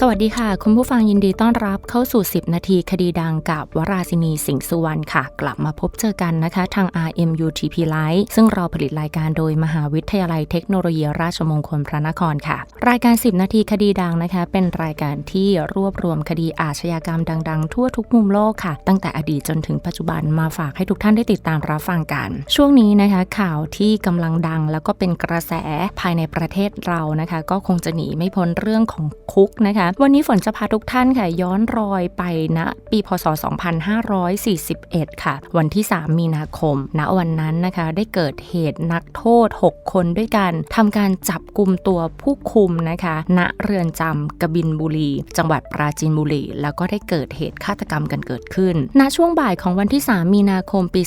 สวัสดีค่ะ คุณผู้ฟังยินดีต้อนรับเข้าสู่ 10 นาทีคดีดังกับวราศินีสิงห์สุวรรณค่ะ กลับมาพบเจอกันนะคะ ทาง RMUTP Live ซึ่งเราผลิตรายการโดยมหาวิทยาลัยเทคโนโลยีราชมงคลพระนครค่ะ รายการ 10 นาทีคดีดังนะคะ เป็นรายการที่รวบรวมคดีอาชญากรรมดัง ๆ ทั่วทุกมุมโลกค่ะ ตั้งแต่อดีตจนถึงปัจจุบันมาฝากให้ทุกท่านได้ติดตามรับฟังกัน ช่วงนี้นะคะ ข่าวที่กำลังดัง แล้วก็เป็นกระแสภายในประเทศเรานะคะ ก็คงจะหนีไม่พ้นเรื่องของคุกนะคะวันนี้ฝนจะพาทุกท่านค่ะ ย้อนรอยไปณปีพศ 2541 ค่ะ วันที่ 3 มีนาคม ณวันนั้นนะคะ ได้เกิดเหตุนักโทษ 6 คนด้วยกันทำการจับกลุ่มตัวผู้คุมนะคะ ณเรือนจำกบินบุรี จังหวัดปราจีนบุรี แล้วก็ได้เกิดเหตุฆาตกรรมกันเกิดขึ้น ณช่วงบ่ายของวันที่ 3 มีนาคมปี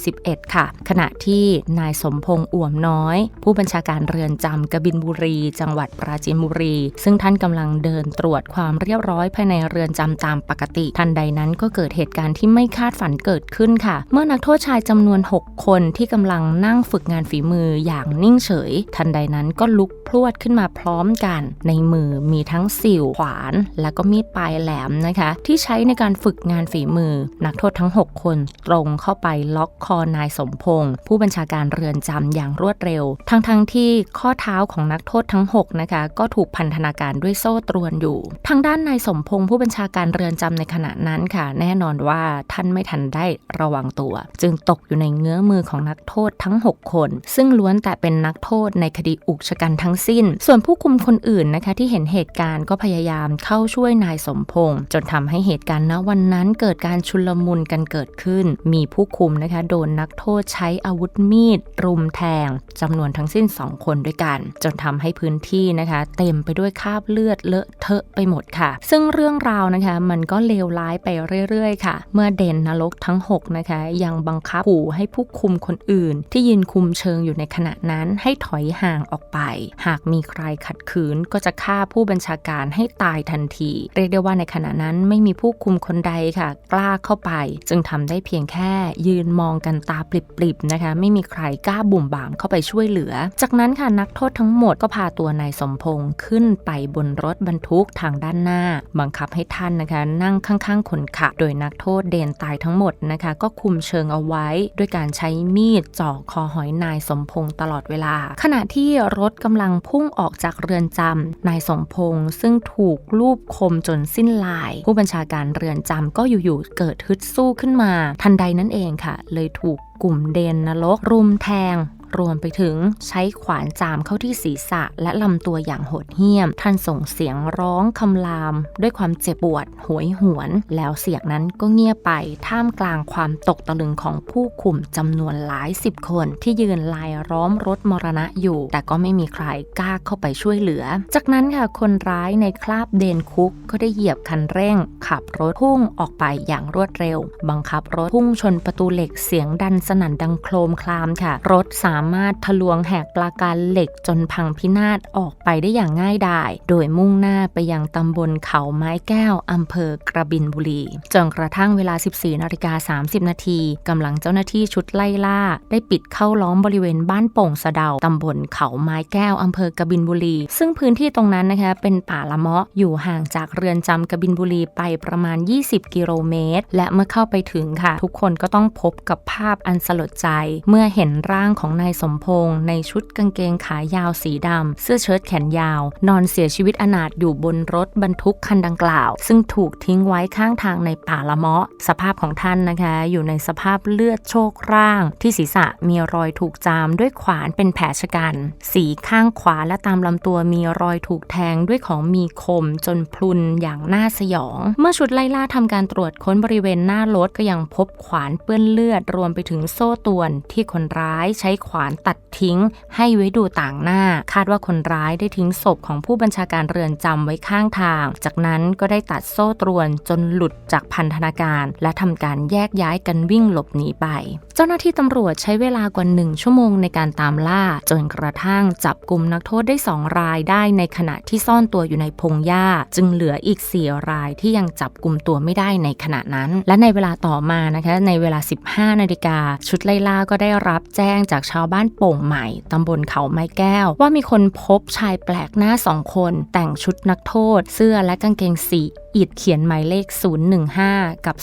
2541 ค่ะ ขณะที่นายสมพงษ์อ่วมน้อย ผู้บัญชาการเรือนจำกบินบุรี จังหวัดปราจีนบุรี ซึ่งท่านกำลังเดินตรวจความเรียบร้อยภายในเรือนจำตามปกติ ทันใดนั้นก็เกิดเหตุการณ์ที่ไม่คาดฝันเกิดขึ้นค่ะ เมื่อนักโทษชายจำนวน 6 คนที่กำลังนั่งฝึกงานฝีมืออย่างนิ่งเฉย ทันใดนั้นก็ลุกพรวดขึ้นมาพร้อมกัน ในมือมีทั้งสิวขวาน แล้วก็มีดปลายแหลมนะคะ ที่ใช้ในการฝึกงานฝีมือ นักโทษทั้ง 6 คน ตรงเข้าไปล็อกคอนายสมพงษ์ผู้บัญชาการเรือนจำอย่างรวดเร็ว ทั้งๆทที่ข้อเท้าของนักโทษทั้ง 6 นะคะ ก็ถูกพันธนาการด้วยโซ่ตรวนอยู่ ทางด้านนายสมพงษ์ผู้บัญชาการเรือนจำในขณะนั้นค่ะ แน่นอนว่าท่านไม่ทันได้ระวังตัว จึงตกอยู่ในเงื้อมือของนักโทษทั้ง 6 คน ซึ่งล้วนแต่เป็นนักโทษในคดีอุกชะกันทั้งสิ้น ส่วนผู้คุมคนอื่นนะคะที่เห็นเหตุการณ์ก็พยายามเข้าช่วยนายสมพงษ์จนทำให้เหตุการณ์ณวันนั้นเกิดการชุลมุนกันเกิดขึ้น มีผู้คุมนะคะโดนนักโทษใช้อาวุธมีด รุมแทงจำนวนทั้งสิ้น 2 คนด้วยกัน จนทำให้พื้นที่นะคะ เต็มไปด้วยคราบเลือดเลอะเทอะไปหมดค่ะ ซึ่งเรื่องราวนะคะ มันก็เลวร้ายไปเรื่อยๆ ค่ะ เมื่อเด่นนรกทั้ง 6 นะคะ ยังบังคับขู่ให้ผู้คุมคนอื่น ที่ยืนคุมเชิงอยู่ในขณะนั้นให้ถอยห่างออกไป หากมีใครขัดขืนก็จะฆ่าผู้บัญชาการให้ตายทันที เรียกได้ว่าในขณะนั้นไม่มีผู้คุมคนใดค่ะ กล้าเข้าไป จึงทำได้เพียงแค่ยืนมองกันตาปลิบๆนะคะ ไม่มีใครกล้าบุ่มบ่ามเข้าไปช่วยเหลือ จากนั้นค่ะนักโทษทั้งหมดก็พาตัวนายสมพงษ์ขึ้นไปบนรถบรรทุกทางด้านหน้า บังคับให้ท่านนะคะ นั่งข้างๆ คนขับ โดยนักโทษเดนตายทั้งหมดนะคะ ก็คุมเชิงเอาไว้ ด้วยการใช้มีดจ่อคอหอยนายสมพงษ์ตลอดเวลา ขณะที่รถกำลังพุ่งออกจากเรือนจำนายสมพงษ์ซึ่งถูกลูบคมจนสิ้นลาย ผู้บัญชาการเรือนจำก็อยู่ๆเกิดฮึดสู้ขึ้นมา ทันใดนั่นเองค่ะ เลยถูกกลุ่มเดนนรกรุมแทง รวมไปถึงใช้ขวานจามเข้าที่ศีรษะ และลำตัวอย่างโหดเหี้ยม ท่านส่งเสียงร้องคำราม ด้วยความเจ็บปวดหวยหวน แล้วเสียงนั้นก็เงียบไปท่ามกลางความตกตะลึงของผู้คุมจำนวนหลายสิบคน ที่ยืนลายล้อมรถมรณะอยู่ แต่ก็ไม่มีใครกล้าเข้าไปช่วยเหลือ จากนั้นค่ะคนร้ายในคราบเดนคุกก็ได้เหยียบคันเร่ง ขับรถพุ่งออกไปอย่างรวดเร็ว บังคับรถพุ่งชนประตูเหล็กเสียงดันสนั่นดังโครมคลามค่ะ รถสามารถทะลวงแหกปราการเหล็กจนพังพินาศออกไปได้อย่างง่ายดาย โดยมุ่งหน้าไปยังตำบลเขาไม้แก้วอำเภอกระบินบุรี จนกระทั่งเวลา 14นาฬิกา30 นาทีกำลังเจ้าหน้าที่ชุดไล่ล่า ได้ปิดเข้าล้อมบริเวณบ้านโป่งสะเดาตำบลเขาไม้แก้วอำเภอกระบินบุรี ซึ่งพื้นที่ตรงนั้นนะคะเป็นป่าละเมาะอยู่ห่างจากเรือนจำกระบินบุรีไปประมาณ 20 กิโลเมตร และเมื่อเข้าไปถึงค่ะ ทุกคนก็ต้องพบกับภาพอันสลดใจ เมื่อเห็นร่างของนายสมพงษ์ในชุดกางเกงขายาวสีดำ เสื้อเชิ้ตแขนยาว นอนเสียชีวิตอนาถอยู่บนรถบรรทุกคันดังกล่าว ซึ่งถูกทิ้งไว้ข้างทางในป่าละเมาะ สภาพของท่านนะคะ อยู่ในสภาพเลือดโชกร่าง ที่ศีรษะมีรอยถูกจามด้วยขวานเป็นแผลชะกัน สีข้างขวาและตามลำตัวมีรอยถูกแทงด้วยของมีคมจนพลุนอย่างน่าสยอง เมื่อชุดไล่ล่าทำการตรวจค้นบริเวณหน้ารถก็ยังพบขวานเปื้อนเลือดรวมไปถึงโซ่ตวนที่คนร้ายใช้ขวานตัดทิ้ง ให้ไว้ดูต่างหน้า คาดว่าคนร้ายได้ทิ้งศพของผู้บัญชาการเรือนจำไว้ข้างทาง จากนั้นก็ได้ตัดโซ่ตรวนจนหลุดจากพันธนาการ และทำการแยกย้ายกันวิ่งหลบหนีไปเจ้าหน้าที่ตำรวจใช้เวลากว่าหนึ่งชั่วโมงในการตามล่า จนกระทั่งจับกลุ่มนักโทษได้สองรายได้ในขณะที่ซ่อนตัวอยู่ในพงหญ้า จึงเหลืออีกสี่รายที่ยังจับกลุ่มตัวไม่ได้ในขณะนั้น และในเวลาต่อมานะคะในเวลา 15 นาฬิกา ชุดไล่ล่าก็ได้รับแจ้งจากชาวบ้านโป่งใหม่ตำบลเขาไม้แก้ว ว่ามีคนพบชายแปลกหน้าสองคน แต่งชุดนักโทษ เสื้อและกางเกงสี อิดเขียนหมายเลข 015 กับ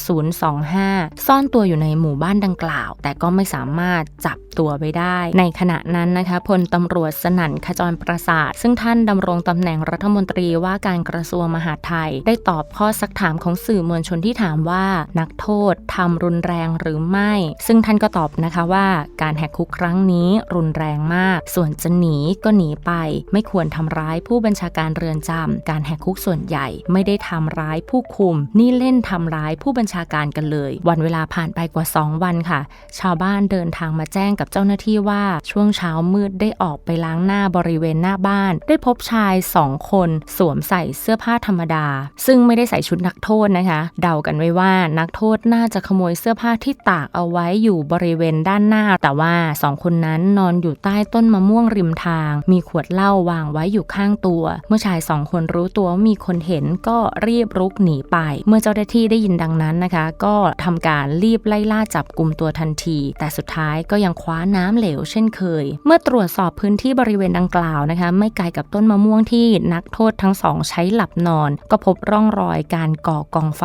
025 ซ่อนตัวอยู่ในหมู่บ้านดังกล่าว แต่ก็ไม่สามารถจับตัวไปได้ ในขณะนั้นนะคะพลตำรวจสนั่นขจรประสาท ซึ่งท่านดำรงตำแหน่งรัฐมนตรีว่าการกระทรวงมหาดไทย ได้ตอบข้อซักถามของสื่อมวลชนที่ถามว่านักโทษทำรุนแรงหรือไม่ ซึ่งท่านก็ตอบนะคะว่าการแหกคุกครั้งนี้รุนแรงมาก ส่วนจะหนีก็หนีไป ไม่ควรทำร้ายผู้บัญชาการเรือนจำการแหกคุกส่วนใหญ่ไม่ได้ทำร้ายผู้คุม นี่เล่นทำร้ายผู้บัญชาการกันเลย วันเวลาผ่านไปกว่า 2 วันค่ะ ชาวบ้านเดินทางมาแจ้งกับเจ้าหน้าที่ว่าช่วงเช้ามืดได้ออกไปล้างหน้าบริเวณหน้าบ้าน ได้พบชายสองคน สวมใส่เสื้อผ้าธรรมดา ซึ่งไม่ได้ใส่ชุดนักโทษนะคะ เดากันไว้ว่านักโทษน่าจะขโมยเสื้อผ้าที่ตากเอาไว้อยู่บริเวณด้านหน้า แต่ว่าสองคนนั้นนอนอยู่ใต้ต้นมะม่วงริมทาง มีขวดเหล้าวางไว้อยู่ข้างตัว เมื่อชายสองคนรู้ตัวว่ามีคนเห็นก็รีบรุกหนีไป เมื่อเจ้าหน้าที่ได้ยินดังนั้นนะคะ ก็ทำการรีบไล่ล่าจับกลุ่มตัวทันที แต่สุดท้ายก็ยังคว้าน้ำเหลวเช่นเคย เมื่อตรวจสอบพื้นที่บริเวณดังกล่าวนะคะ ไม่ไกลกับต้นมะม่วงที่นักโทษทั้งสองใช้หลับนอน ก็พบร่องรอยการก่อกองไฟ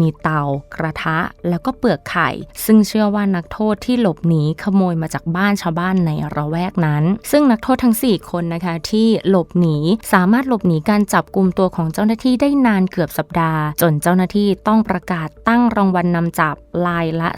มีเตา กระทะ แล้วก็เปลือกไข่ ซึ่งเชื่อว่านักโทษที่หลบหนีขโมยมาจากบ้านชาวบ้านในระแวกนั้น ซึ่งนักโทษทั้ง 4 คนนะคะที่หลบหนีสามารถหลบหนีการจับกลุ่มตัวของเจ้าหน้าที่ได้นานเกือบสัปดาห์ จนเจ้าหน้าที่ต้องประกาศตั้งรางวัลนนำจับลายละ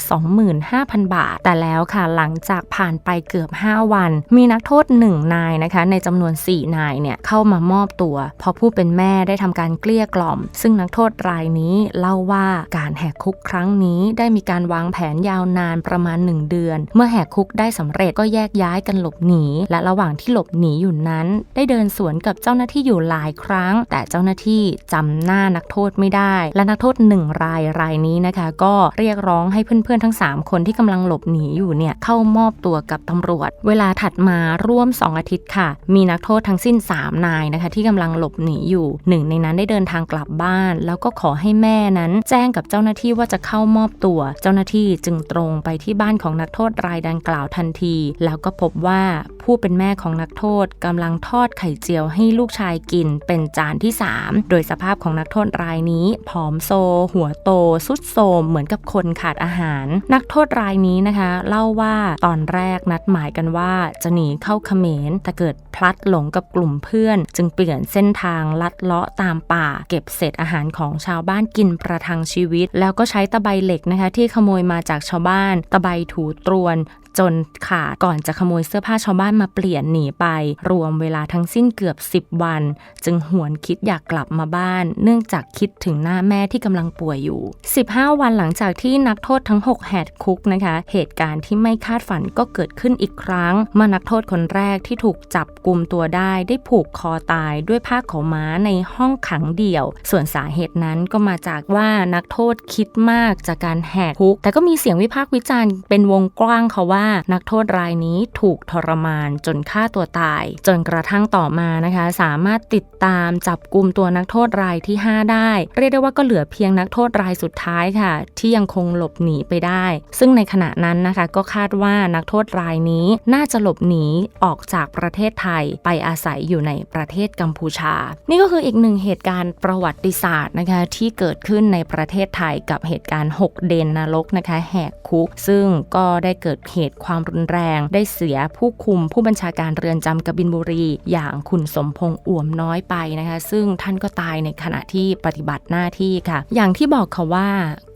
25,000 บาท แต่แล้วค่ะหลังจากผ่านไปเกือบ 5 วัน มีนักโทษ 1 นายนะคะ ในจำนวน 4 นายเนี่ยเข้ามามอบตัวพราะผู้เป็นแม่ได้ทำการเกลี้ยกล่อม ซึ่งนักโทษรายนี้เล่าว่าการแหกคุกครั้งนี้ได้มีการวางแผนยาวนานประมาณ 1 เดือน เมื่อแหกคุกได้สำเร็จก็แยกย้ายกันหลบหนี และระหว่างที่หลบหนีอยู่นั้น ได้เดินสวนกับเจ้าหน้าที่อยู่หลายครั้ง แต่เจ้าหน้าที่จำหน้านักโทษไม่ได้ และนักโทษหนึ่งรายรายนี้นะคะ ก็เรียกร้องให้เพื่อนๆทั้ง 3 คนที่กำลังหลบหนีอยู่เนี่ยเข้ามอบตัวกับตำรวจ เวลาถัดมาร่วม 2 อาทิตย์ค่ะ มีนักโทษทั้งสิ้น 3 นายนะคะ ที่กำลังหลบหนีอยู่หนึ่งในนั้นได้เดินทางกลับบ้าน แล้วก็ขอให้แม่นั้น แจ้งกับเจ้าหน้าที่ว่าจะเข้ามอบตัว เจ้าหน้าที่จึงตรงไปที่บ้านของนักโทษรายดังกล่าวทันที แล้วก็พบว่า ผู้เป็นแม่ของนักโทษกำลังทอดไข่เจียวให้ลูกชายกินเป็นจานที่ 3 โดยสภาพของนักโทษรายนี้ ผอมโซ หัวโต สุดโซมเหมือนกับคนขาดอาหาร นักโทษรายนี้นะคะ เล่าว่าตอนแรกนัดหมายกันว่าจะหนีเข้าเขมรแต่เกิดพลัดหลงกับกลุ่มเพื่อน จึงเปลี่ยนเส้นทางลัดเลาะตามป่า เก็บเศษอาหารของชาวบ้านกินประทังชีวิต แล้วก็ใช้ตะไบเหล็กนะคะ ที่ขโมยมาจากชาวบ้าน ตะไบถูตรวนจนขาดก่อนจะขโมยเสื้อผ้าชาวบ้านมาเปลี่ยนหนีไป รวมเวลาทั้งสิ้นเกือบ 10 วัน จึงหวนคิดอยากกลับมาบ้าน เนื่องจากคิดถึงหน้าแม่ที่กำลังป่วยอยู่ 15 วันหลังจากที่นักโทษทั้ง 6 แหกคุกนะคะ เหตุการณ์ที่ไม่คาดฝันก็เกิดขึ้นอีกครั้งเมื่อนักโทษคนแรกที่ถูกจับกลุ่มตัวได้ได้ผูกคอตายด้วยผ้าขาวม้าในห้องขังเดี่ยว ส่วนสาเหตุนั้นก็มาจากว่านักโทษคิดมากจากการแหกคุก แต่ก็มีเสียงวิพากษ์วิจารณ์เป็นวงกว้างค่ะว่านักโทษรายนี้ถูกทรมานจนฆ่าตัวตาย จนกระทั่งต่อมานะคะ สามารถติดตามจับกลุ่มตัวนักโทษรายที่ 5 ได้ เรียกได้ว่าก็เหลือเพียงนักโทษรายสุดท้ายค่ะ ที่ยังคงหลบหนีไปได้ ซึ่งในขณะนั้นนะคะ ก็คาดว่านักโทษรายนี้น่าจะหลบหนีออกจากประเทศไทยไปอาศัยอยู่ในประเทศกัมพูชา นี่ก็คืออีกหนึ่งเหตุการณ์ประวัติศาสตร์นะคะที่เกิดขึ้นในประเทศไทยกับเหตุการณ์ 6 เดนนรกนะคะ แหกคุก ซึ่งก็ได้เกิดเหตุความรุนแรง ได้เสียผู้คุมผู้บัญชาการเรือนจำกบินบุรี อย่างคุณสมพงษ์อ่วมน้อยไปนะคะ ซึ่งท่านก็ตายในขณะที่ปฏิบัติหน้าที่ค่ะ อย่างที่บอกค่ะว่า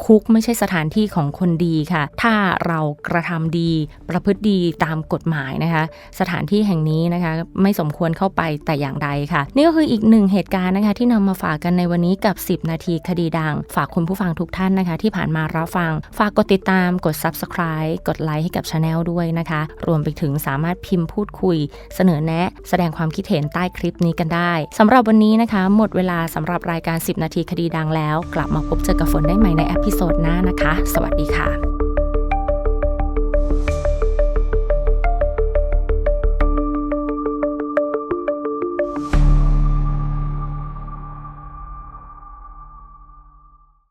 คุกไม่ใช่สถานที่ของคนดีค่ะ ถ้าเรากระทำดีประพฤติดีตามกฎหมายนะคะ สถานที่แห่งนี้นะคะไม่สมควรเข้าไปแต่อย่างใดค่ะ นี่ก็คืออีกหนึ่งเหตุการณ์นะคะที่นำมาฝากกันในวันนี้กับ 10 นาทีคดีดัง ฝากคุณผู้ฟังทุกท่านนะคะ ที่ผ่านมารับฟัง ฝากกดติดตามกด subscribe กดไลค์ให้กับช anel ด้วยนะคะ รวมไปถึงสามารถพิมพ์พูดคุย เสนอแนะ แสดงความคิดเห็นใต้คลิปนี้กันได้สำหรับวันนี้นะคะ หมดเวลาสำหรับรายการ 10 นาทีคดีดังแล้ว กลับมาพบเจอกับฝนได้ใหม่ในอพิโซดหน้านะคะ สวัสดีค่ะ